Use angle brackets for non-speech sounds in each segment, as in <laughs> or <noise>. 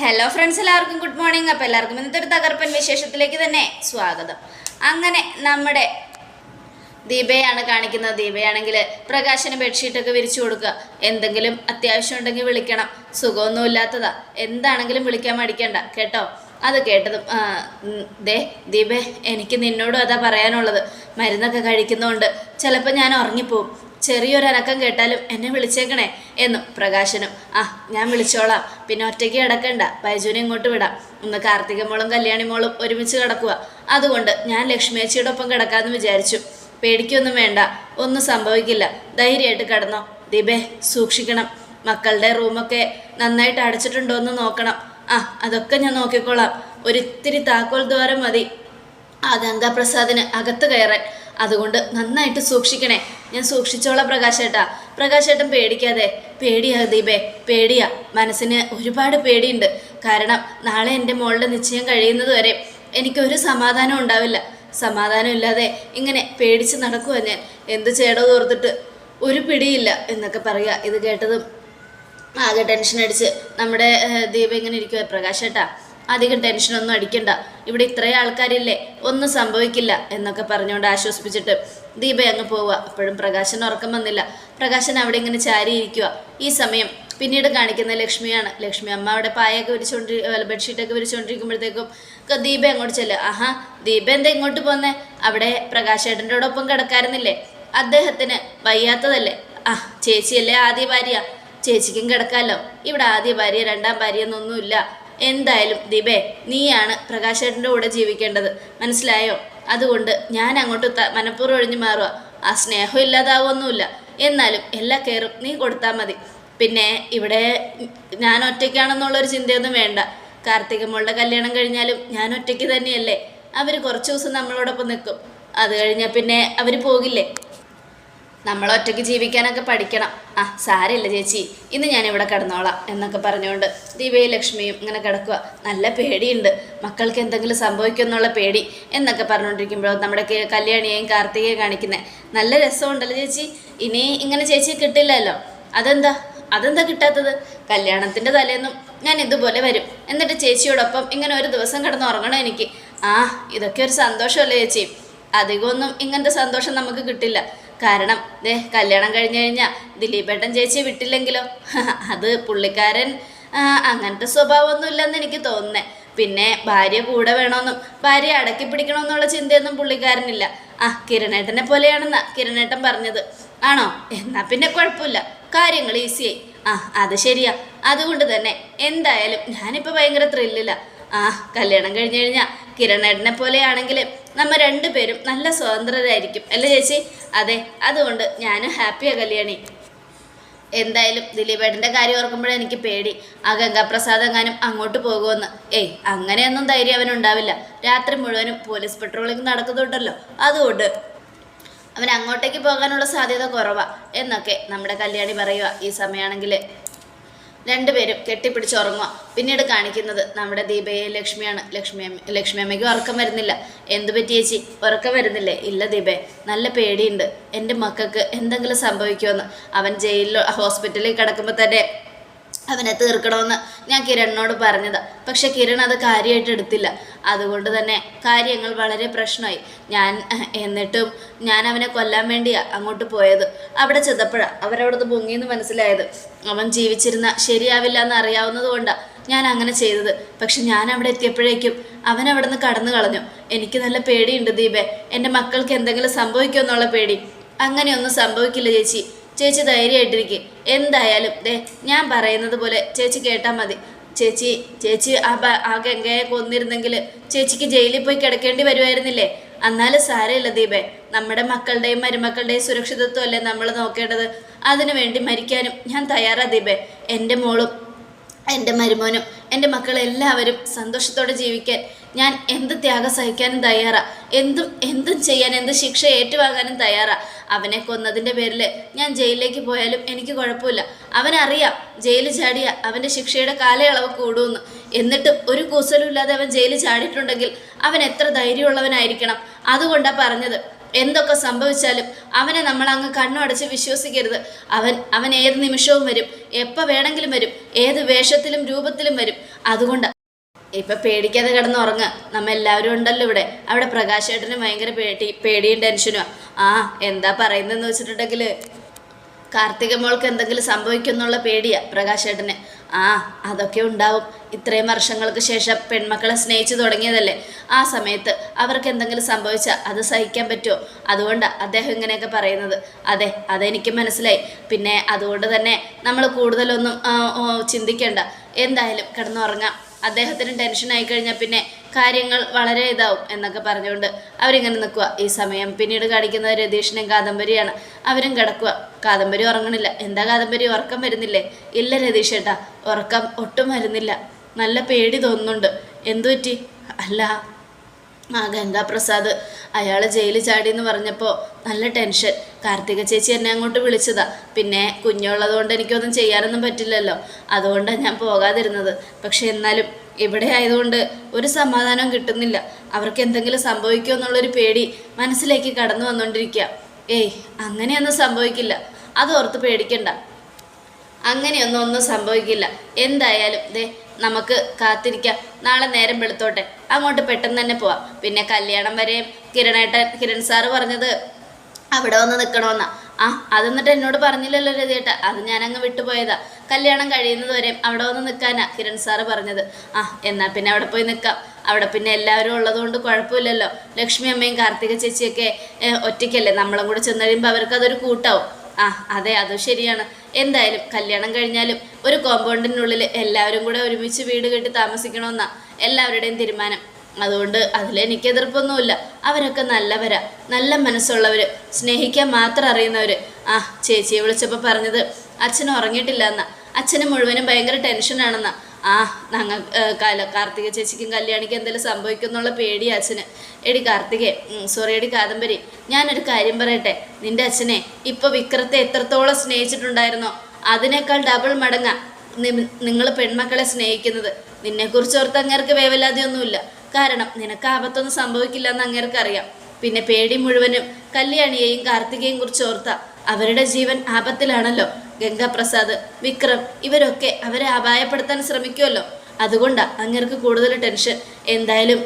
Hello friends എല്ലാവർക്കും good morning അപ്പോൾ എല്ലാവർക്കും ഇന്നത്തെ ഒരു തകർപ്പൻ വിശേഷത്തിലേക്ക് തന്നെ സ്വാഗതം. അങ്ങനെ നമ്മുടെ ദീപയാണ് കാണിക്കുന്നത്. ദീപയാണെങ്കിൽ പ്രകാശന് ബെഡ്ഷീറ്റൊക്കെ വിരിച്ചു കൊടുക്കുക. എന്തെങ്കിലും അത്യാവശ്യം ഉണ്ടെങ്കിൽ വിളിക്കണം. സുഖമൊന്നും ഇല്ലാത്തതാ. എന്താണെങ്കിലും വിളിക്കാൻ മടിക്കണ്ട. കേട്ടോ? അത് കേട്ടതും ദേ ദീപേ എനിക്ക് നിന്നോടും അതാ പറയാനുള്ളത്. മരുന്നൊക്കെ കഴിക്കുന്നതുകൊണ്ട് ചിലപ്പോൾ ഞാൻ ഉറങ്ങിപ്പോവും. ചെറിയൊരു അനക്കം കേട്ടാലും എന്നെ വിളിച്ചേക്കണേ എന്നും പ്രകാശനും. ആ ഞാൻ വിളിച്ചോളാം. പിന്നെ ഒറ്റയ്ക്ക് കിടക്കണ്ട. ബൈജുവിനെ ഇങ്ങോട്ട് വിടാം. ഇന്ന് കാർത്തിക മോളും കല്യാണി മോളും ഒരുമിച്ച് കിടക്കുക അതുകൊണ്ട് ഞാൻ ലക്ഷ്മിയച്ചിയുടെ ഒപ്പം കിടക്കാമെന്ന് വിചാരിച്ചു. പേടിക്കൊന്നും വേണ്ട. ഒന്നും സംഭവിക്കില്ല. ധൈര്യമായിട്ട് കിടന്നോ. ദിബെ സൂക്ഷിക്കണം. മക്കളുടെ റൂമൊക്കെ നന്നായിട്ട് അടച്ചിട്ടുണ്ടോ എന്ന് നോക്കണം. ആ അതൊക്കെ ഞാൻ നോക്കിക്കോളാം. ഒരിത്തിരി താക്കോൽ ദ്വാരം മതി. ആ ഗംഗാപ്രസാദിന് അകത്ത് കയറാൻ. അതുകൊണ്ട് നന്നായിട്ട് സൂക്ഷിക്കണേ. ഞാൻ സൂക്ഷിച്ചോളാം പ്രകാശേട്ടാ. പ്രകാശേട്ടൻ പേടിക്കാതെ. പേടിയാ ദീപേ പേടിയാ. മനസ്സിന് ഒരുപാട് പേടിയുണ്ട്. കാരണം നാളെ എന്റെ മോളുടെ നിശ്ചയം കഴിയുന്നത് വരെ എനിക്കൊരു സമാധാനം ഉണ്ടാവില്ല. സമാധാനം ഇല്ലാതെ ഇങ്ങനെ പേടിച്ച് നടക്കുവാ ഞാൻ. എന്ത് ചെയ്യണോ ഓർത്തിട്ട് ഒരു പിടിയില്ല എന്നൊക്കെ പറയുക. ഇത് കേട്ടതും ആകെ ടെൻഷൻ അടിച്ച് നമ്മുടെ ദീപ ഇങ്ങനെ ഇരിക്കുക പ്രകാശേട്ടാ അധികം ടെൻഷനൊന്നും അടിക്കണ്ട. ഇവിടെ ഇത്രയും ആൾക്കാരില്ലേ? ഒന്നും സംഭവിക്കില്ല എന്നൊക്കെ പറഞ്ഞുകൊണ്ട് ആശ്വസിപ്പിച്ചിട്ട് ദീപ അങ്ങ് പോവുക. അപ്പോഴും പ്രകാശൻ ഉറക്കം വന്നില്ല. പ്രകാശൻ അവിടെ ഇങ്ങനെ ചാരിയിരിക്കുക. ഈ സമയം പിന്നീട് കാണിക്കുന്ന ലക്ഷ്മിയാണ്. ലക്ഷ്മി അമ്മ അവിടെ പായൊക്കെ വിരിച്ചുകൊണ്ടി ബെഡ്ഷീറ്റൊക്കെ വിരിച്ചുകൊണ്ടിരിക്കുമ്പോഴത്തേക്കും ദീപ അങ്ങോട്ട് ചെല്ലുക. ആഹാ ദീപ എന്താ ഇങ്ങോട്ട് പോന്നേ? അവിടെ പ്രകാശേട്ടന്റെ ഒപ്പം കിടക്കാറുന്നില്ലേ അദ്ദേഹത്തിന് വയ്യാത്തതല്ലേ? ആ ചേച്ചിയല്ലേ ആദ്യ ഭാര്യ. ചേച്ചിക്കും കിടക്കാമല്ലോ ഇവിടെ ആദ്യ ഭാര്യ രണ്ടാം ഭാര്യ എന്നൊന്നുമില്ല. എന്തായാലും ദിബേ നീയാണ് പ്രകാശേട്ടന്റെ കൂടെ ജീവിക്കേണ്ടത്. മനസ്സിലായോ? അതുകൊണ്ട് ഞാൻ അങ്ങോട്ട് മനഃപൂർവം ഒഴിഞ്ഞു മാറുക ആ സ്നേഹം ഇല്ലാതാവൊന്നുമില്ല എന്നാലും എല്ലാ കെയറും നീ കൊടുത്താൽ മതി. പിന്നെ ഇവിടെ ഞാൻ ഒറ്റയ്ക്കാണെന്നുള്ളൊരു ചിന്തയൊന്നും വേണ്ട. കാർത്തികമ്മളുടെ കല്യാണം കഴിഞ്ഞാലും ഞാൻ ഒറ്റയ്ക്ക് തന്നെയല്ലേ? അവർ കുറച്ച് ദിവസം നമ്മളോടൊപ്പം നിൽക്കും. അത് കഴിഞ്ഞാൽ പിന്നെ അവർ പോകില്ലേ? നമ്മൾ ഒറ്റയ്ക്ക് ജീവിക്കാനൊക്കെ പഠിക്കണം. ആ സാരമില്ല ചേച്ചി. ഇന്ന് ഞാൻ ഇവിടെ കിടന്നോളാം എന്നൊക്കെ പറഞ്ഞുകൊണ്ട് ദിവ്യയും ലക്ഷ്മിയും ഇങ്ങനെ കിടക്കുക നല്ല പേടിയുണ്ട്. മക്കൾക്ക് എന്തെങ്കിലും സംഭവിക്കുമെന്നുള്ള പേടി എന്നൊക്കെ പറഞ്ഞുകൊണ്ടിരിക്കുമ്പോൾ നമ്മുടെ കല്യാണിയെയും കാർത്തികയും കാണിക്കുന്നത് നല്ല രസമുണ്ടല്ലോ ചേച്ചി. ഇനി ഇങ്ങനെ ചേച്ചി കിട്ടില്ലല്ലോ. അതെന്താ? അതെന്താ കിട്ടാത്തത്? കല്യാണത്തിന്റെ തലേന്നും ഞാൻ ഇതുപോലെ വരും. എന്നിട്ട് ചേച്ചിയോടൊപ്പം ഇങ്ങനെ ഒരു ദിവസം കിടന്നുറങ്ങണം എനിക്ക്. ആ ഇതൊക്കെ ഒരു സന്തോഷമല്ലേ ചേച്ചി? അധികമൊന്നും ഇങ്ങനത്തെ സന്തോഷം നമുക്ക് കിട്ടില്ല. കാരണം ദേ കല്യാണം കഴിഞ്ഞു കഴിഞ്ഞാൽ ദിലീപേട്ടൻ ചേച്ചിയെ വിട്ടില്ലെങ്കിലോ? <laughs> അത് പുള്ളിക്കാരൻ അങ്ങനത്തെ സ്വഭാവമൊന്നും ഇല്ലെന്ന് എനിക്ക് തോന്നുന്നേ. പിന്നെ ഭാര്യ കൂടെ വേണമെന്നും ഭാര്യ അടക്കി പിടിക്കണമെന്നുള്ള ചിന്തയൊന്നും പുള്ളിക്കാരനില്ല. ആ കിരണേട്ടനെ പോലെയാണെന്നാ കിരണേട്ടൻ പറഞ്ഞത്. ആണോ? എന്നാ പിന്നെ കുഴപ്പമില്ല. കാര്യങ്ങൾ ഈസിയായി. ആ അത് ശരിയാ. അതുകൊണ്ട് തന്നെ എന്തായാലും ഞാനിപ്പോൾ ഭയങ്കര ത്രില്ലില്ല ആ കല്യാണം കഴിഞ്ഞു കഴിഞ്ഞാൽ കിരണേട്ടനെ പോലെയാണെങ്കിൽ നമ്മ രണ്ടുപേരും നല്ല സ്വതന്ത്രരായിരിക്കും. അല്ലേ ചേച്ചി? അതെ അതുകൊണ്ട് ഞാനും ഹാപ്പിയാണ് കല്യാണി. എന്തായാലും ദിലീപേട്ടന്റെ കാര്യം ഓർക്കുമ്പോഴേ എനിക്ക് പേടി. ആ ഗംഗാപ്രസാദ് എങ്ങാനും അങ്ങോട്ട് പോകുമെന്ന്. ഏയ് അങ്ങനെയൊന്നും ധൈര്യം അവനുണ്ടാവില്ല രാത്രി മുഴുവനും പോലീസ് പെട്രോളിംഗ് നടക്കുന്നുണ്ടല്ലോ. അതുകൊണ്ട് അവൻ അങ്ങോട്ടേക്ക് പോകാനുള്ള സാധ്യത കുറവാണ് എന്നൊക്കെ നമ്മുടെ കല്യാണി പറയുക ഈ സമയമാണെങ്കിൽ രണ്ടുപേരും കെട്ടിപ്പിടിച്ചുറങ്ങുക. പിന്നീട് കാണിക്കുന്നത് നമ്മുടെ ദീപയെ ലക്ഷ്മിയാണ്. ലക്ഷ്മി അമ്മ ലക്ഷ്മി അമ്മയ്ക്ക് ഉറക്കം വരുന്നില്ല. എന്തു പറ്റിയേച്ചി ഉറക്കം വരുന്നില്ലേ? ഇല്ല ദീപേ നല്ല പേടിയുണ്ട്. എന്റെ മക്കൾക്ക് എന്തെങ്കിലും സംഭവിക്കുമെന്ന്. അവൻ ജയിലിലോ ഹോസ്പിറ്റലിൽ കിടക്കുമ്പോൾ തന്നെ അവനെ തീർക്കണമെന്ന് ഞാൻ കിരണിനോട് പറഞ്ഞത്. പക്ഷെ കിരൺ അത് കാര്യമായിട്ട് എടുത്തില്ല. അതുകൊണ്ട് തന്നെ കാര്യങ്ങൾ വളരെ പ്രശ്നമായി. ഞാൻ എന്നിട്ടും ഞാൻ അവനെ കൊല്ലാൻ വേണ്ടിയാണ് അങ്ങോട്ട് പോയത്. അവിടെ ചെന്നപ്പോഴാണ് അവരവിടുന്ന് പൊങ്ങിയെന്ന് മനസ്സിലായത്. അവൻ ജീവിച്ചിരുന്ന ശരിയാവില്ല എന്ന് അറിയാവുന്നത് കൊണ്ടാണ് ഞാൻ അങ്ങനെ ചെയ്തത്. പക്ഷെ ഞാൻ അവിടെ എത്തിയപ്പോഴേക്കും അവൻ അവിടെ നിന്ന് കടന്നു കളഞ്ഞു. എനിക്ക് നല്ല പേടിയുണ്ട് ദീപേ. എന്റെ മക്കൾക്ക് എന്തെങ്കിലും സംഭവിക്കുമെന്നുള്ള പേടി. അങ്ങനെയൊന്നും സംഭവിക്കില്ല ചേച്ചി. ചേച്ചി ധൈര്യമായിട്ടിരിക്കും. എന്തായാലും ദേ ഞാൻ പറയുന്നത് പോലെ ചേച്ചി കേട്ടാൽ മതി. ചേച്ചി ചേച്ചി ആ ആ ഗംഗയെ കൊന്നിരുന്നെങ്കിൽ ചേച്ചിക്ക് ജയിലിൽ പോയി കിടക്കേണ്ടി വരുമായിരുന്നില്ലേ എന്നാലും സാരമില്ല ദീപേ. നമ്മുടെ മക്കളുടെയും മരുമക്കളുടെയും സുരക്ഷിതത്വം അല്ലേ നമ്മൾ നോക്കേണ്ടത്? അതിനു വേണ്ടി മരിക്കാനും ഞാൻ തയ്യാറാ ദീപേ. എന്റെ മോളും എന്റെ മരുമോനും എന്റെ മക്കളെല്ലാവരും സന്തോഷത്തോടെ ജീവിക്കാൻ ഞാൻ എന്ത് ത്യാഗം സഹിക്കാനും തയ്യാറാ. എന്തും എന്തും ചെയ്യാൻ എന്ത് ശിക്ഷ ഏറ്റുവാങ്ങാനും തയ്യാറാ. അവനെ കൊന്നതിന്റെ പേരിൽ ഞാൻ ജയിലിലേക്ക് പോയാലും എനിക്ക് കുഴപ്പമില്ല. അവനറിയാം ജയിലിൽ ചാടിയ അവന്റെ ശിക്ഷയുടെ കാലയളവ് കൂടുമെന്ന്. എന്നിട്ടും ഒരു കൂസലും ഇല്ലാതെ അവൻ ജയിലിൽ ചാടിയിട്ടുണ്ടെങ്കിൽ അവൻ എത്ര ധൈര്യമുള്ളവനായിരിക്കണം? അതുകൊണ്ടാണ് പറഞ്ഞത്. എന്തൊക്കെ സംഭവിച്ചാലും അവനെ നമ്മൾ അങ്ങ് കണ്ണടച്ച് വിശ്വസിക്കരുത്. അവൻ അവൻ ഏത് നിമിഷവും വരും. എപ്പോൾ വേണമെങ്കിലും വരും. ഏത് വേഷത്തിലും രൂപത്തിലും വരും. അതുകൊണ്ട് ഇപ്പൊ പേടിക്കാതെ കിടന്ന് ഉറങ്ങുക. നമ്മ എല്ലാവരും ഉണ്ടല്ലോ ഇവിടെ. അവിടെ പ്രകാശേട്ടന് ഭയങ്കര പേടി പേടിയും ടെൻഷനും ആ. എന്താ പറയുന്നതെന്ന് വെച്ചിട്ടുണ്ടെങ്കിൽ കാർത്തിക മോൾക്ക് എന്തെങ്കിലും സംഭവിക്കുമെന്നുള്ള പേടിയാ പ്രകാശേട്ടന്. ആ അതൊക്കെ ഉണ്ടാവും. ഇത്രയും വർഷങ്ങൾക്ക് ശേഷം പെൺമക്കളെ സ്നേഹിച്ചു തുടങ്ങിയതല്ലേ? ആ സമയത്ത് അവർക്ക് എന്തെങ്കിലും സംഭവിച്ചാൽ അത് സഹിക്കാൻ പറ്റുമോ? അതുകൊണ്ടാണ് അദ്ദേഹം ഇങ്ങനെയൊക്കെ പറയുന്നത്. അതെ അതെനിക്ക് മനസ്സിലായി. പിന്നെ അതുകൊണ്ട് തന്നെ നമ്മൾ കൂടുതലൊന്നും ചിന്തിക്കേണ്ട. എന്തായാലും കിടന്നുറങ്ങാം. അദ്ദേഹത്തിന് ടെൻഷൻ ആയി കഴിഞ്ഞാൽ പിന്നെ കാര്യങ്ങൾ വളരെ ഇതാവും എന്നൊക്കെ പറഞ്ഞുകൊണ്ട് അവരിങ്ങനെ നിൽക്കുക. ഈ സമയം പിന്നീട് കാണിക്കുന്നത് രതീഷിനെയും കാദംബരിയാണ്. അവരും കിടക്കുക. കാദംബരി ഉറങ്ങണില്ല. എന്താ കാദംബരി? ഉറക്കം വരുന്നില്ലേ? ഇല്ല രതീഷ് ഏട്ടാ. ഉറക്കം ഒട്ടും വരുന്നില്ല. നല്ല പേടി തോന്നുന്നുണ്ട്. എന്തു പറ്റി അല്ല ആ ഗംഗാപ്രസാദ് അയാൾ ജയിലിൽ ചാടി എന്ന് പറഞ്ഞപ്പോൾ നല്ല ടെൻഷൻ. കാർത്തിക ചേച്ചി എന്നെ അങ്ങോട്ട് വിളിച്ചതാ. പിന്നെ കുഞ്ഞുള്ളതുകൊണ്ട് എനിക്കൊന്നും ചെയ്യാനൊന്നും പറ്റില്ലല്ലോ. അതുകൊണ്ടാണ് ഞാൻ പോകാതിരുന്നത്. പക്ഷെ എന്നാലും ഇവിടെ ആയതുകൊണ്ട് ഒരു സമാധാനം കിട്ടുന്നില്ല. അവർക്ക് എന്തെങ്കിലും സംഭവിക്കുമോ എന്നുള്ളൊരു പേടി മനസ്സിലേക്ക് കടന്നു വന്നുകൊണ്ടിരിക്കുക ഏയ് അങ്ങനെയൊന്നും സംഭവിക്കില്ല. അത് ഓർത്ത് പേടിക്കണ്ട. അങ്ങനെയൊന്നും ഒന്നും സംഭവിക്കില്ല. എന്തായാലും ദേ നമുക്ക് കാത്തിരിക്കാം. നാളെ നേരം വെളുത്തോട്ടെ. അങ്ങോട്ട് പെട്ടെന്ന് തന്നെ പോവാം. പിന്നെ കല്യാണം വരെയും കിരണേട്ടൻ കിരൺ സാറ് പറഞ്ഞത് അവിടെ വന്ന് നിൽക്കണമെന്നാ ആ അതെന്നിട്ട് എന്നോട് പറഞ്ഞില്ലല്ലോ രതിയേട്ട. അത് ഞാനങ്ങ് വിട്ടുപോയതാ. കല്യാണം കഴിയുന്നത് വരെയും അവിടെ വന്ന് നിൽക്കാനാ കിരൺ സാറ് പറഞ്ഞത്. ആ എന്നാൽ പിന്നെ അവിടെ പോയി നിൽക്കാം അവിടെ പിന്നെ എല്ലാവരും ഉള്ളതുകൊണ്ട് കുഴപ്പമില്ലല്ലോ. ലക്ഷ്മി അമ്മയും കാർത്തിക ചേച്ചിയൊക്കെ ഒറ്റയ്ക്കല്ലേ? നമ്മളും കൂടെ ചെന്ന് കഴിയുമ്പോൾ അവർക്ക് അതൊരു കൂട്ടാവും. ആ അതെ അത് ശരിയാണ്. എന്തായാലും കല്യാണം കഴിഞ്ഞാലും ഒരു കോമ്പൗണ്ടിനുള്ളിൽ എല്ലാവരും കൂടെ ഒരുമിച്ച് വീട് കെട്ടി താമസിക്കണമെന്നാ എല്ലാവരുടെയും തീരുമാനം. അതുകൊണ്ട് അതിലെനിക്ക് എതിർപ്പൊന്നുമില്ല. അവരൊക്കെ നല്ലവരാ. നല്ല മനസ്സുള്ളവർ സ്നേഹിക്കാൻ മാത്രം അറിയുന്നവർ ആ ചേച്ചിയെ വിളിച്ചപ്പോൾ പറഞ്ഞത് അച്ഛൻ ഉറങ്ങിയിട്ടില്ല എന്നാ അച്ഛന് മുഴുവനും ഭയങ്കര ടെൻഷനാണെന്നാ. ആ ഞങ്ങൾ കല കാർത്തിക ചേച്ചിക്കും കല്യാണിക്കും എന്തെങ്കിലും സംഭവിക്കും എന്നുള്ള പേടി അച്ഛന്. എടി കാർത്തികേ സോറി എടി കാദംബരി ഞാനൊരു കാര്യം പറയട്ടെ? നിന്റെ അച്ഛനെ ഇപ്പോൾ വിക്രത്തെ എത്രത്തോളം സ്നേഹിച്ചിട്ടുണ്ടായിരുന്നോ? അതിനേക്കാൾ ഡബിൾ മടങ്ങ. നിങ്ങൾ പെൺമക്കളെ സ്നേഹിക്കുന്നത്. നിന്നെക്കുറിച്ച് ഓർത്ത് അങ്ങേർക്ക് വേവലാതിയൊന്നുമില്ല. കാരണം നിനക്ക് ആപത്തൊന്നും സംഭവിക്കില്ല എന്ന് അങ്ങേർക്ക് അറിയാം പിന്നെ പേടി മുഴുവനും കല്യാണിയെയും കാർത്തികയെയും കുറിച്ച് ഓർത്ത. അവരുടെ ജീവൻ ആപത്തിലാണല്ലോ. ഗംഗാപ്രസാദ് വിക്രം ഇവരൊക്കെ അവരെ അപായപ്പെടുത്താൻ ശ്രമിക്കുമല്ലോ അതുകൊണ്ടാ അങ്ങേർക്ക് കൂടുതൽ ടെൻഷൻ. എന്തായാലും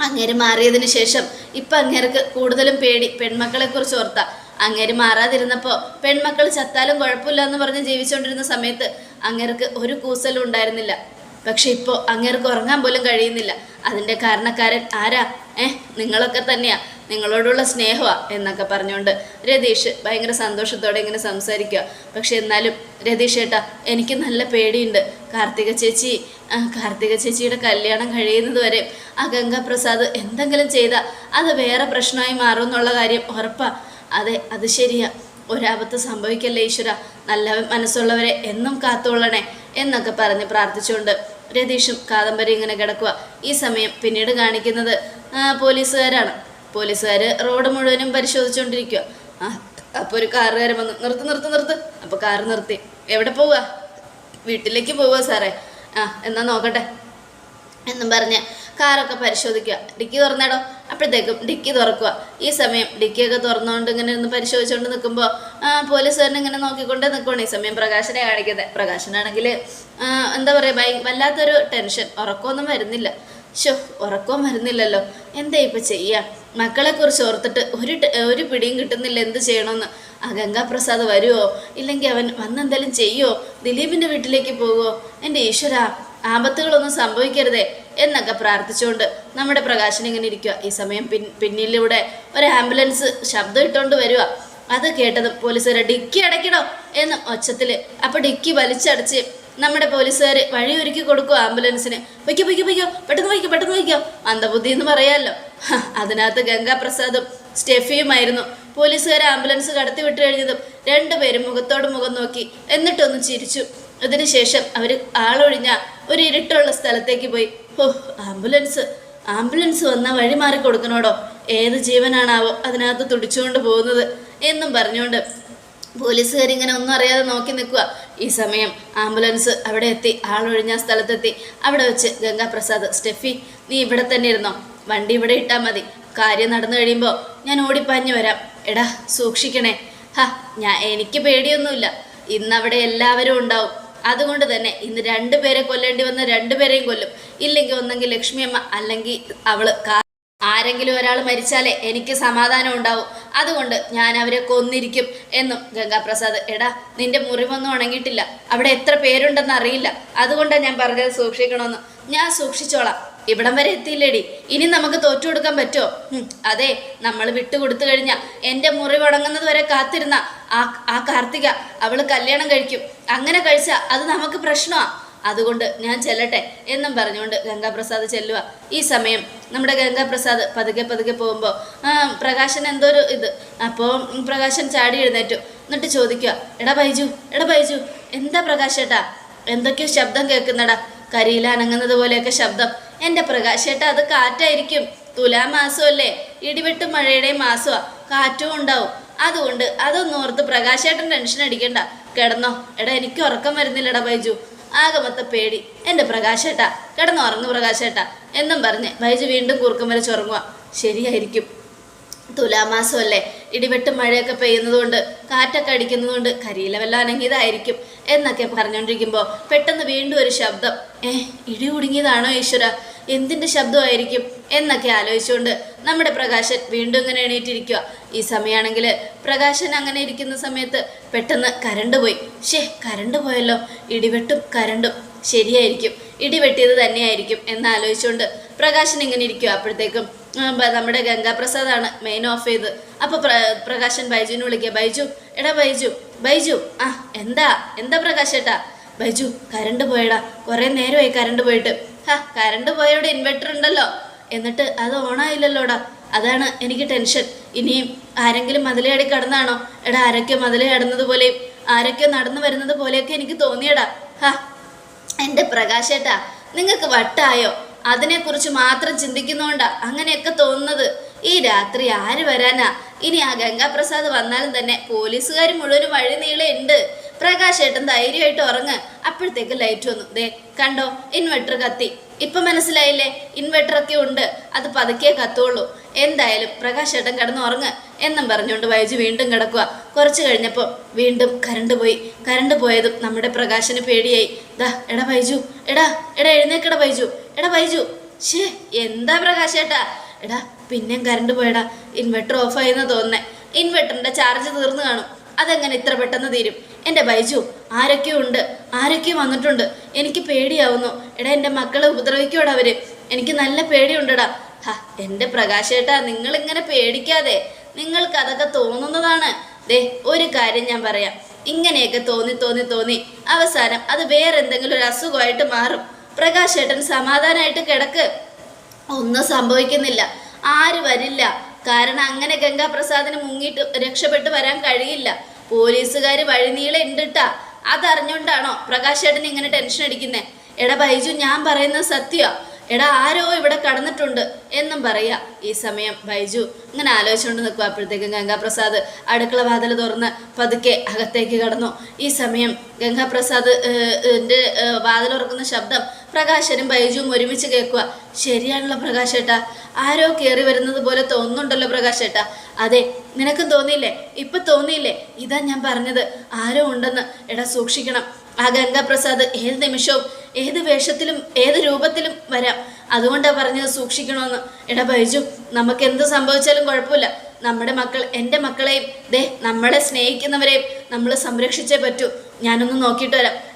അങ്ങേര് മാറിയതിന് ശേഷം ഇപ്പം അങ്ങേർക്ക് കൂടുതലും പേടി പെൺമക്കളെക്കുറിച്ച് ഓർത്ത. അങ്ങേര് മാറാതിരുന്നപ്പോൾ പെൺമക്കൾ ചത്താലും കുഴപ്പമില്ല എന്ന് പറഞ്ഞ് ജീവിച്ചുകൊണ്ടിരുന്ന സമയത്ത് അങ്ങേർക്ക് ഒരു കൂസലും ഉണ്ടായിരുന്നില്ല. പക്ഷെ ഇപ്പോൾ അങ്ങേർക്ക് ഉറങ്ങാൻ പോലും കഴിയുന്നില്ല. അതിന്റെ കാരണക്കാരൻ ആരാ? ഏഹ് നിങ്ങളൊക്കെ തന്നെയാ. നിങ്ങളോടുള്ള സ്നേഹമാണ് എന്നൊക്കെ പറഞ്ഞുകൊണ്ട് രതീഷ് ഭയങ്കര സന്തോഷത്തോടെ ഇങ്ങനെ സംസാരിക്കുക പക്ഷെ എന്നാലും രതീഷ് ഏട്ടാ എനിക്ക് നല്ല പേടിയുണ്ട്. കാർത്തിക ചേച്ചി കാർത്തിക ചേച്ചിയുടെ കല്യാണം കഴിയുന്നത് വരെ ആ ഗംഗാപ്രസാദ് എന്തെങ്കിലും ചെയ്താൽ അത് വേറെ പ്രശ്നമായി മാറും എന്നുള്ള കാര്യം ഉറപ്പാ. അതെ അത് ശരിയാ. ഒരാപത്ത് സംഭവിക്കല്ലേ ഈശ്വര? നല്ല മനസ്സുള്ളവരെ എന്നും കാത്തുകൊള്ളണേ എന്നൊക്കെ പറഞ്ഞ് പ്രാർത്ഥിച്ചുകൊണ്ട് രതീഷും കാദംബരി ഇങ്ങനെ കിടക്കുക ഈ സമയം പിന്നീട് കാണിക്കുന്നത് പോലീസുകാരാണ്. പോലീസുകാർ റോഡ് മുഴുവനും പരിശോധിച്ചുകൊണ്ടിരിക്കുക ആ അപ്പോൾ ഒരു കാറുകാരൻ വന്നു. നിർത്ത് നിർത്ത് നിർത്ത്. അപ്പോൾ കാർ നിർത്തി. എവിടെ പോവുക വീട്ടിലേക്ക് പോവുക സാറേ. ആ എന്നാ നോക്കട്ടെ. എന്നും പറഞ്ഞ് കാറൊക്കെ പരിശോധിക്കുക ഡിക്കി തുറന്നേടോ. അപ്പോഴത്തേക്കും ഡിക്കി തുറക്കുക ഈ സമയം ഡിക്കിയൊക്കെ തുറന്നുകൊണ്ട് ഇങ്ങനെ ഒന്ന് പരിശോധിച്ചുകൊണ്ട് നിൽക്കുമ്പോൾ പോലീസുകാരനെ ഇങ്ങനെ നോക്കിക്കൊണ്ട് നിൽക്കുകയാണ് ഈ സമയം പ്രകാശനെ കാണിക്കുന്നത്. പ്രകാശനാണെങ്കിൽ എന്താ പറയുക ഭയ വല്ലാത്തൊരു ടെൻഷൻ. ഉറക്കമൊന്നും വരുന്നില്ല. ഷോ ഉറക്കവും വരുന്നില്ലല്ലോ. എന്താ ഇപ്പം ചെയ്യുക മക്കളെക്കുറിച്ച് ഓർത്തിട്ട് ഒരു ഒരു പിടിയും കിട്ടുന്നില്ല എന്ത് ചെയ്യണമെന്ന്. ആ ഗംഗാപ്രസാദ് വരുമോ ഇല്ലെങ്കിൽ അവൻ വന്നെന്തെങ്കിലും ചെയ്യുമോ ദിലീപിന്റെ വീട്ടിലേക്ക് പോകുമോ എന്റെ ഈശ്വര ആപത്തുകളൊന്നും സംഭവിക്കരുതേ എന്നൊക്കെ പ്രാർത്ഥിച്ചുകൊണ്ട് നമ്മുടെ പ്രകാശൻ ഇങ്ങനെ ഇരിക്കുക ഈ സമയം പിൻ പിന്നിലൂടെ ഒരു ആംബുലൻസ് ശബ്ദം ഇട്ടുകൊണ്ട് വരിക അത് കേട്ടത് പോലീസുകാരെ ഡിക്കി അടയ്ക്കണോ? എന്നും ഒച്ചത്തിൽ അപ്പോൾ ഡിക്കി വലിച്ചടച്ച് നമ്മുടെ പോലീസുകാർ വഴിയൊരുക്കി കൊടുക്കും ആംബുലൻസിന്. വയ്ക്കോ വയ്ക്കോ വയ്ക്കോ പെട്ടെന്ന് വയ്ക്കോ പെട്ടെന്ന് വയ്ക്കോ മന്ദബുദ്ധി എന്ന് പറയാമല്ലോ അതിനകത്ത് ഗംഗാപ്രസാദും സ്റ്റെഫിയുമായിരുന്നു. പോലീസുകാർ ആംബുലൻസ് കടത്തി വിട്ടു കഴിഞ്ഞതും രണ്ടുപേരും മുഖത്തോട് മുഖം നോക്കി എന്നിട്ടൊന്ന് ചിരിച്ചു. അതിനുശേഷം അവർ ആളൊഴിഞ്ഞ ഒരു ഇരുട്ടുള്ള സ്ഥലത്തേക്ക് പോയി. ഓ ആംബുലൻസ്. ആംബുലൻസ് വന്ന വഴി മാറി കൊടുക്കണോടോ? ഏത് ജീവനാണാവോ അതിനകത്ത് തുടിച്ചുകൊണ്ട് പോകുന്നത്? എന്നും പറഞ്ഞുകൊണ്ട് പോലീസുകാർ ഇങ്ങനെ ഒന്നും അറിയാതെ നോക്കി നിൽക്കുക ഈ സമയം ആംബുലൻസ് അവിടെ എത്തി ആളൊഴിഞ്ഞ സ്ഥലത്തെത്തി. അവിടെ വെച്ച് ഗംഗാപ്രസാദ് സ്റ്റെഫി നീ ഇവിടെ തന്നെ ഇരുന്നോ? വണ്ടി ഇവിടെ ഇട്ടാൽ മതി. കാര്യം നടന്നു കഴിയുമ്പോൾ ഞാൻ ഓടിപ്പാഞ്ഞു വരാം. എടാ സൂക്ഷിക്കണേ. ഹാ ഞാൻ എനിക്ക് പേടിയൊന്നുമില്ല. ഇന്നവിടെ എല്ലാവരും ഉണ്ടാവും. അതുകൊണ്ട് തന്നെ ഇന്ന് രണ്ടുപേരെ കൊല്ലേണ്ടി വന്ന രണ്ടുപേരെയും കൊല്ലും. ഇല്ലെങ്കിൽ ഒന്നെങ്കിൽ ലക്ഷ്മിയമ്മ അല്ലെങ്കിൽ അവൾ ആരെങ്കിലും ഒരാൾ മരിച്ചാലേ എനിക്ക് സമാധാനം ഉണ്ടാവും. അതുകൊണ്ട് ഞാൻ അവരെ കൊന്നിരിക്കും എന്നും ഗംഗാപ്രസാദ് എടാ നിന്റെ മുറിവൊന്നും ഉണങ്ങിയിട്ടില്ല. അവിടെ എത്ര പേരുണ്ടെന്ന് അറിയില്ല. അതുകൊണ്ടാണ് ഞാൻ പറഞ്ഞത് സൂക്ഷിക്കണമെന്ന്. ഞാൻ സൂക്ഷിച്ചോളാം. ഇവിടം വരെ എത്തിയില്ലേടി. ഇനി നമുക്ക് തോറ്റു കൊടുക്കാൻ പറ്റുമോ? അതെ നമ്മൾ വിട്ടുകൊടുത്തു കഴിഞ്ഞാൽ എന്റെ മുറിവ് ഉണങ്ങുന്നത് വരെ കാത്തിരുന്ന. ആ ആ കാർത്തിക അവൾ കല്യാണം കഴിക്കും. അങ്ങനെ കഴിച്ചാൽ അത് നമുക്ക് പ്രശ്നമാണ് അതുകൊണ്ട് ഞാൻ ചെല്ലട്ടെ എന്നും പറഞ്ഞുകൊണ്ട് ഗംഗാപ്രസാദ് ചെല്ലുക ഈ സമയം നമ്മുടെ ഗംഗാപ്രസാദ് പതുക്കെ പതുക്കെ പോകുമ്പോൾ പ്രകാശൻ എന്തോ ഒരു ഇത്. അപ്പോൾ പ്രകാശൻ ചാടി എഴുന്നേറ്റു. എന്നിട്ട് ചോദിക്കുക എടാ ബൈജു എടാ ബൈജു എന്താ പ്രകാശേട്ടാ? എന്തൊക്കെയോ ശബ്ദം കേൾക്കുന്നടാ. കരിയില അനങ്ങുന്നത് പോലെയൊക്കെ ശബ്ദം. എന്റെ പ്രകാശേട്ടാ അത് കാറ്റായിരിക്കും. തുലാമാസമല്ലേ ഇടിവെട്ടും മഴയുടെയും മാസമാണ് കാറ്റും ഉണ്ടാവും. അതുകൊണ്ട് അതൊന്നും ഓർത്ത് പ്രകാശേട്ടൻ ടെൻഷൻ അടിക്കണ്ട. കിടന്നോ. എടാ എനിക്ക് ഉറക്കം വരുന്നില്ലടാ ബൈജു. ആകെ മൊത്തം പേടി. എന്റെ പ്രകാശേട്ടാ കിടന്നുറങ്ങു പ്രകാശേട്ടാ എന്നും പറഞ്ഞ് ബൈജു വീണ്ടും കുറുക്കം ചുറങ്ങുക ശരിയായിരിക്കും. തുലാമാസമല്ലേ? ഇടിവെട്ട് മഴയൊക്കെ പെയ്യുന്നതുകൊണ്ട് കാറ്റൊക്കെ അടിക്കുന്നതുകൊണ്ട് കരിയില വല്ല അനങ്ങിയതായിരിക്കും എന്നൊക്കെ പറഞ്ഞുകൊണ്ടിരിക്കുമ്പോൾ പെട്ടെന്ന് വീണ്ടും ഒരു ശബ്ദം ഏ ഇടി കുടുങ്ങിയതാണോ ഈശ്വര? എന്തിന്റെ ശബ്ദമായിരിക്കും? എന്നൊക്കെ ആലോചിച്ചുകൊണ്ട് നമ്മുടെ പ്രകാശൻ വീണ്ടും ഇങ്ങനെ എണീറ്റിരിക്കുക ഈ സമയമാണെങ്കിൽ പ്രകാശൻ അങ്ങനെ ഇരിക്കുന്ന സമയത്ത് പെട്ടെന്ന് കരണ്ട് പോയി. ഷേ കരണ്ട് പോയല്ലോ. ഇടിവെട്ടും കരണ്ടും ശരിയായിരിക്കും. ഇടിവെട്ടിയത് തന്നെയായിരിക്കും എന്നാലോചിച്ചുകൊണ്ട് പ്രകാശൻ ഇങ്ങനെ ഇരിക്കുക അപ്പോഴത്തേക്കും നമ്മുടെ ഗംഗാപ്രസാദാണ് മെയിൻ ഓഫ് ചെയ്ത്. അപ്പോൾ പ്ര പ്രകാശൻ ബൈജുവിനെ വിളിക്കുക. ബൈജു എടാ ബൈജു ബൈജു ആ എന്താ എന്താ പ്രകാശേട്ടാ ബൈജു കരണ്ട് പോയടാ. കുറേ നേരമായി കരണ്ട് പോയിട്ട്. ഹാ കരണ്ട് പോയവിടെ ഇൻവെർട്ടർ ഉണ്ടല്ലോ. എന്നിട്ട് അത് ഓണായില്ലല്ലോടാ അതാണ് എനിക്ക് ടെൻഷൻ ഇനിയും ആരെങ്കിലും മതിലയാടി കടന്നാണോ? എടാ ആരൊക്കെ മതിലയാടുന്നത് പോലെയും ആരൊക്കെ നടന്നു വരുന്നത് പോലെയൊക്കെ എനിക്ക് തോന്നിയടാ. ഹാ എന്റെ പ്രകാശേട്ടാ നിങ്ങൾക്ക് വട്ടായോ? അതിനെക്കുറിച്ച് മാത്രം ചിന്തിക്കുന്നോണ്ടാ അങ്ങനെയൊക്കെ തോന്നുന്നത്. ഈ രാത്രി ആര് വരാനാ? ഇനി ആ ഗംഗാപ്രസാദ് വന്നാലും തന്നെ പോലീസുകാർ മുഴുവനും വഴി നീളെ ഉണ്ട് പ്രകാശേട്ടൻ ധൈര്യമായിട്ട് ഉറങ്ങ്. അപ്പോഴത്തേക്ക് ലൈറ്റ് വന്നു. ദേ കണ്ടോ? ഇൻവെർട്ടർ കത്തി. ഇപ്പൊ മനസ്സിലായില്ലേ? ഇൻവെർട്ടറൊക്കെ ഉണ്ട്. അത് പതുക്കെ കത്തുള്ളൂ. എന്തായാലും പ്രകാശേട്ടൻ കിടന്ന് ഉറങ്ങ് എന്നും പറഞ്ഞുകൊണ്ട് വൈജു വീണ്ടും കിടക്കുക കുറച്ച് കഴിഞ്ഞപ്പോൾ വീണ്ടും കരണ്ട് പോയി. കരണ്ട് പോയതും നമ്മുടെ പ്രകാശന് പേടിയായി. ദാ എടാ വൈജു എടാ എടാ എഴുന്നേക്കട വൈജു എടാ വൈജു. ഷേ എന്താ പ്രകാശേട്ടാ? എടാ പിന്നെയും കരണ്ട് പോയടാ. ഇൻവെർട്ടർ ഓഫ് ആയിരുന്നു തോന്നേ ഇൻവെർട്ടറിന്റെ ചാർജ് തീർന്നു കാണും. അതെങ്ങനെ ഇത്ര പെട്ടെന്ന് തീരും? എന്റെ ബൈജു ആരൊക്കെയോ ഉണ്ട്. ആരൊക്കെയോ വന്നിട്ടുണ്ട്. എനിക്ക് പേടിയാവുന്നു. എടാ എന്റെ മക്കളെ ഉപദ്രവിക്കോടാ അവർ? എനിക്ക് നല്ല പേടിയുണ്ടടാ. ഹാ എന്റെ പ്രകാശേട്ടാ നിങ്ങളിങ്ങനെ പേടിക്കാതെ. നിങ്ങൾക്ക് അതൊക്കെ തോന്നുന്നതാണ്. ദേ ഒരു കാര്യം ഞാൻ പറയാം. ഇങ്ങനെയൊക്കെ തോന്നി തോന്നി തോന്നി. അവസാനം അത് വേറെ എന്തെങ്കിലും ഒരു അസുഖമായിട്ട് മാറും. പ്രകാശേട്ടൻ സമാധാനമായിട്ട് കിടക്ക്. ഒന്നും സംഭവിക്കുന്നില്ല. ആര് വരില്ല. കാരണം അങ്ങനെ ഗംഗാപ്രസാദിന് മുങ്ങിയിട്ട് രക്ഷപ്പെട്ട് വരാൻ കഴിയില്ല. പോലീസുകാർ വഴിനീളെ ഉണ്ടിട്ടാ. അതറിഞ്ഞുകൊണ്ടാണോ പ്രകാശേട്ടൻ ഇങ്ങനെ ടെൻഷൻ അടിക്കുന്നേ? എടാ ബൈജു ഞാൻ പറയുന്നത് സത്യമാ എടാ ആരോ ഇവിടെ കടന്നിട്ടുണ്ട് എന്നും പറയാ. ഈ സമയം ബൈജു ഇങ്ങനെ ആലോചിച്ചുകൊണ്ട് നിൽക്കുക അപ്പോഴത്തേക്കും ഗംഗാപ്രസാദ് അടുക്കള വാതിൽ തുറന്ന് പതുക്കെ അകത്തേക്ക് കടന്നു. ഈ സമയം ഗംഗാപ്രസാദ് വാതിൽ ഉറക്കുന്ന ശബ്ദം പ്രകാശനും ബൈജുവും ഒരുമിച്ച് കേൾക്കുക ശരിയാണല്ലോ പ്രകാശേട്ടാ ആരോ കയറി വരുന്നത് പോലെ തോന്നുന്നുണ്ടല്ലോ പ്രകാശേട്ടാ അതെ നിനക്കും തോന്നിയില്ലേ? ഇപ്പൊ തോന്നിയില്ലേ? ഇതാ ഞാൻ പറഞ്ഞത്. ആരോ ഉണ്ടെന്ന് എടാ സൂക്ഷിക്കണം. ആ ഗംഗാപ്രസാദ് ഏത് നിമിഷവും ഏത് വേഷത്തിലും ഏത് രൂപത്തിലും വരാം. അതുകൊണ്ടാണ് പറഞ്ഞത് സൂക്ഷിക്കണമെന്ന് എടാ ബൈജു നമുക്ക് എന്ത് സംഭവിച്ചാലും കുഴപ്പമില്ല. നമ്മുടെ മക്കൾ എന്റെ മക്കളെയും ദേ നമ്മളെ സ്നേഹിക്കുന്നവരെയും നമ്മൾ സംരക്ഷിച്ചേ പറ്റൂ. ഞാനൊന്ന് നോക്കിയിട്ട് വരാം.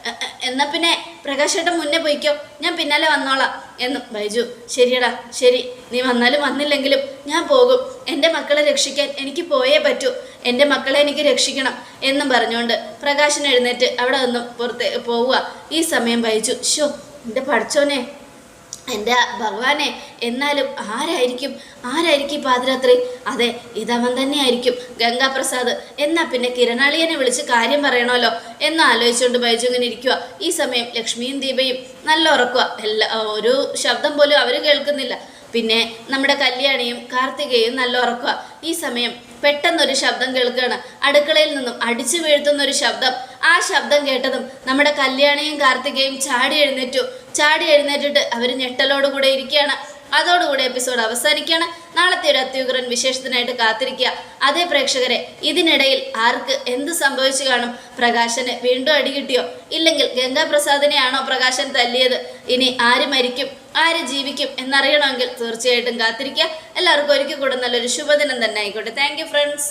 എന്നാ പിന്നെ പ്രകാശേട്ടൻ മുന്നേ പോയിക്കോ. ഞാൻ പിന്നാലെ വന്നോളാം എന്നും. ബൈജു ശരിയടാ ശരി. നീ വന്നാലും വന്നില്ലെങ്കിലും ഞാൻ പോകും. എന്റെ മക്കളെ രക്ഷിക്കാൻ എനിക്ക് പോയേ പറ്റൂ. എന്റെ മക്കളെ എനിക്ക് രക്ഷിക്കണം എന്നും പറഞ്ഞുകൊണ്ട് പ്രകാശൻ എഴുന്നേറ്റ് അവിടെ നിന്നും പുറത്ത് പോവുക. ഈ സമയം ബൈജു ഷോ എന്റെ പഠിച്ചോനെ? എന്റെ ഭഗവാനെ എന്നാലും ആരായിരിക്കും? ആരായിരിക്കും പാതിരാത്രി? അതെ ഇതവൻ തന്നെയായിരിക്കും ഗംഗാപ്രസാദ്. എന്നാ പിന്നെ കിരണാളിയനെ വിളിച്ച് കാര്യം പറയണമല്ലോ? എന്ന് ആലോചിച്ചുകൊണ്ട് ബൈജു ഇങ്ങനെ ഇരിക്കുക ഈ സമയം ലക്ഷ്മിയും ദീപയും നല്ല ഉറക്കുക എല്ലാ ഒരു ശബ്ദം പോലും അവർ കേൾക്കുന്നില്ല. പിന്നെ നമ്മുടെ കല്യാണിയും കാർത്തികയും നല്ല ഉറക്കുക ഈ സമയം പെട്ടെന്നൊരു ശബ്ദം കേൾക്കുകയാണ്. അടുക്കളയിൽ നിന്നും അടിച്ചു വീഴ്ത്തുന്ന ഒരു ശബ്ദം. ആ ശബ്ദം കേട്ടതും നമ്മുടെ കല്യാണിയും കാർത്തികയും ചാടി എഴുന്നേറ്റു. ചാടി എഴുന്നേറ്റിട്ട് അവർ ഞെട്ടലോടുകൂടെ ഇരിക്കുകയാണ്. അതോടുകൂടി എപ്പിസോഡ് അവസാനിക്കുകയാണ്. നാളത്തെ ഒരു അത്യുഗ്രൻ വിശേഷത്തിനായിട്ട് കാത്തിരിക്കുക. അതേ പ്രേക്ഷകരെ ഇതിനിടയിൽ ആർക്ക് എന്ത് സംഭവിച്ചു കാണും? പ്രകാശന് വീണ്ടും അടികിട്ടിയോ ഇല്ലെങ്കിൽ ഗംഗാപ്രസാദിനെയാണോ പ്രകാശൻ തല്ലിയത്? ഇനി ആര് മരിക്കും? ആര് ജീവിക്കും എന്നറിയണമെങ്കിൽ തീർച്ചയായിട്ടും കാത്തിരിക്കുക. എല്ലാവർക്കും ഒരിക്കൽ കൂടെ നല്ലൊരു ശുഭദിനം തന്നെ ആയിക്കോട്ടെ. Thank friends